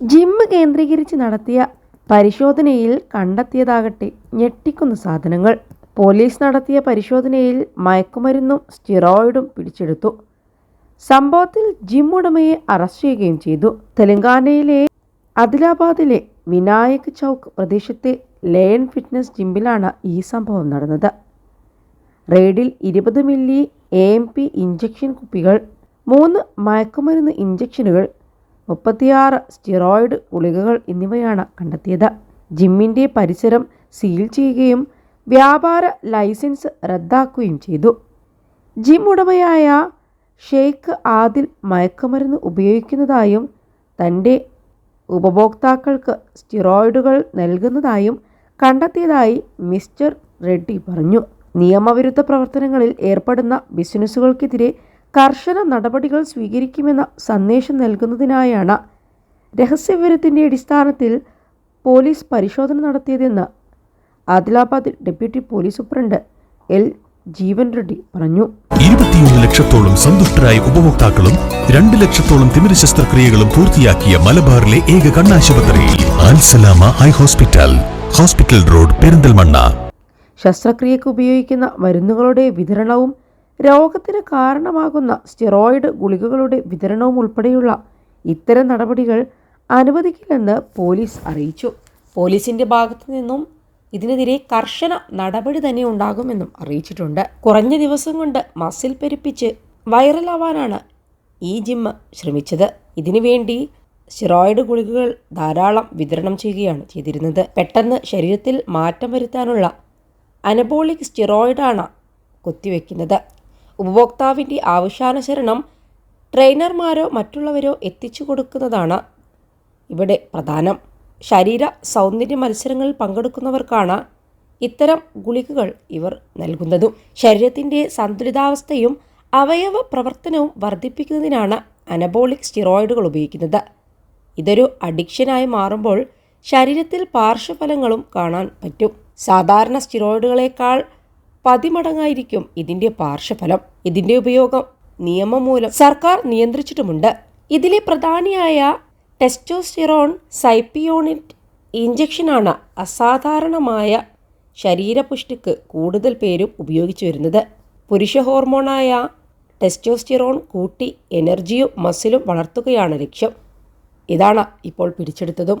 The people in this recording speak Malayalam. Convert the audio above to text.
ജിമ്മ് കേന്ദ്രീകരിച്ച് നടത്തിയ പരിശോധനയിൽ കണ്ടെത്തിയതാകട്ടെ ഞെട്ടിക്കുന്ന സാധനങ്ങൾ. പോലീസ് നടത്തിയ പരിശോധനയിൽ മയക്കുമരുന്നും സ്റ്റിറോയിഡും പിടിച്ചെടുത്തു. സംഭവത്തിൽ ജിം ഉടമയെ അറസ്റ്റ് ചെയ്യുകയും ചെയ്തു. തെലങ്കാനയിലെ ആദിലാബാദിലെ വിനായക് ചൗക്ക് പ്രദേശത്തെ ലയൺ ഫിറ്റ്നസ് ജിമ്മിലാണ് ഈ സംഭവം നടന്നത്. റെയ്ഡിൽ ഇരുപത് milli A M P injection കുപ്പികൾ മൂന്ന് മയക്കുമരുന്ന് ഇഞ്ചക്ഷനുകൾ മുപ്പത്തിയാറ് സ്റ്റിറോയിഡ് ഗുളികകൾ എന്നിവയാണ് കണ്ടെത്തിയത്. ജിമ്മിന്റെ പരിസരം സീൽ ചെയ്യുകയും വ്യാപാര ലൈസൻസ് റദ്ദാക്കുകയും ചെയ്തു. ജിം ഉടമയായ ഷെയ്ഖ് ആദിൽ മയക്കുമരുന്ന് ഉപയോഗിക്കുന്നതായും തന്റെ ഉപഭോക്താക്കൾക്ക് സ്റ്റിറോയിഡുകൾ നൽകുന്നതായും കണ്ടെത്തിയതായി മിസ്റ്റർ റെഡ്ഡി പറഞ്ഞു. നിയമവിരുദ്ധ പ്രവർത്തനങ്ങളിൽ ഏർപ്പെടുന്ന ബിസിനസ്സുകൾക്കെതിരെ കർശന നടപടികൾ സ്വീകരിക്കുമെന്ന സന്ദേശം നൽകുന്നതിനായാണ് രഹസ്യവിവരത്തിന്റെ അടിസ്ഥാനത്തിൽ പോലീസ് പരിശോധന നടത്തിയതെന്ന് Adilabad deputy police superintendent L Jeevan Reddy പറഞ്ഞു. ഇരുപത്തിയൊന്ന് ലക്ഷത്തോളം സന്തുഷ്ടരായ ഉപഭോക്താക്കളും രണ്ട് ലക്ഷത്തോളം തിമിര ശസ്ത്രക്രിയകളും പൂർത്തിയാക്കിയ മലബാറിലെ ഏക കണ്ണാശുപത്രി Alsalama eye hospital hospital road Perinthalmanna. ശസ്ത്രക്രിയക്ക് ഉപയോഗിക്കുന്ന മരുന്നുകളുടെ വിതരണവും രോഗത്തിന് കാരണമാകുന്ന സ്റ്റിറോയിഡ് ഗുളികകളുടെ വിതരണവും ഉൾപ്പെടെയുള്ള ഇത്തരം നടപടികൾ അനുവദിക്കില്ലെന്ന് പോലീസ് അറിയിച്ചു. പോലീസിന്റെ ഭാഗത്തു നിന്നും ഇതിനെതിരെ കർശന നടപടി തന്നെ ഉണ്ടാകുമെന്നും അറിയിച്ചിട്ടുണ്ട്. കുറഞ്ഞ ദിവസം കൊണ്ട് മസിൽ പെരുപ്പിച്ച് വൈറലാവാനാണ് ഈ ജിം ശ്രമിച്ചത്. ഇതിനുവേണ്ടി സ്റ്റിറോയിഡ് ഗുളികകൾ ധാരാളം വിതരണം ചെയ്യുകയാണ് ചെയ്തിരുന്നത്. പെട്ടെന്ന് ശരീരത്തിൽ മാറ്റം വരുത്താനുള്ള അനബോളിക് സ്റ്റിറോയിഡാണ് കുത്തിവെക്കുന്നത്. ഉപഭോക്താവിന്റെ ആവശ്യാനുസരണം ട്രെയിനർമാരോ മറ്റുള്ളവരോ എത്തിച്ചു കൊടുക്കുന്നതാണ് ഇവിടെ പ്രധാനം. ശരീര സൗന്ദര്യ മത്സരങ്ങളിൽ പങ്കെടുക്കുന്നവർക്കാണ് ഇത്തരം ഗുളികകൾ ഇവർ നൽകുന്നതും. ശരീരത്തിന്റെ സന്തുലിതാവസ്ഥയും അവയവ പ്രവർത്തനവും വർദ്ധിപ്പിക്കുന്നതിനാണ് അനബോളിക് സ്റ്റിറോയിഡുകൾ ഉപയോഗിക്കുന്നത്. ഇതൊരു അഡിക്ഷനായി മാറുമ്പോൾ ശരീരത്തിൽ പാർശ്വഫലങ്ങളും കാണാൻ പറ്റും. സാധാരണ സ്റ്റിറോയിഡുകളേക്കാൾ പതിമടങ്ങായിരിക്കും ഇതിന്റെ പാർശ്വഫലം. ഇതിന്റെ ഉപയോഗം നിയമം മൂലം സർക്കാർ നിയന്ത്രിച്ചിട്ടുമുണ്ട്. ഇതിലെ പ്രധാനിയായ ടെസ്റ്റോസ്റ്റിറോൺ സൈപ്പിയോണിറ്റ് ഇഞ്ചക്ഷനാണ് അസാധാരണമായ ശരീരപുഷ്ടിക്ക് കൂടുതൽ പേരും ഉപയോഗിച്ചു വരുന്നത്. പുരുഷ ഹോർമോണായ ടെസ്റ്റോസ്റ്റിറോൺ കൂട്ടി എനർജിയും മസിലും വളർത്തുകയാണ് ലക്ഷ്യം. ഇതാണ് ഇപ്പോൾ പിടിച്ചെടുത്തതും.